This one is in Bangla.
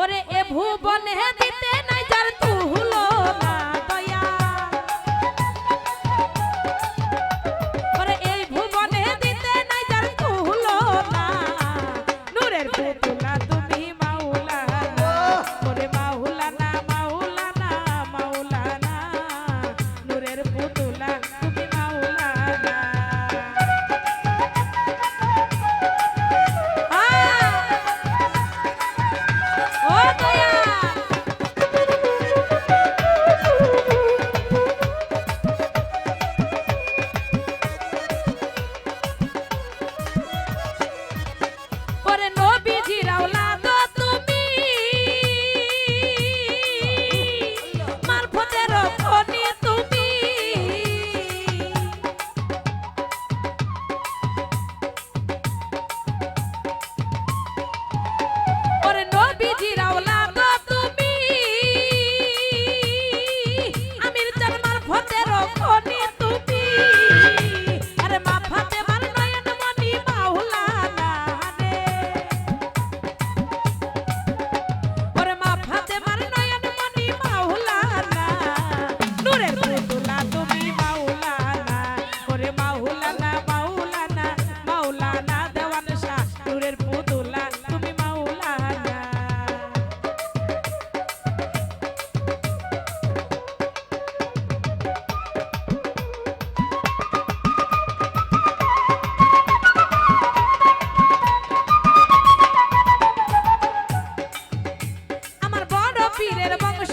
ওরে এ ভুবনে দিতে পীরের বংশ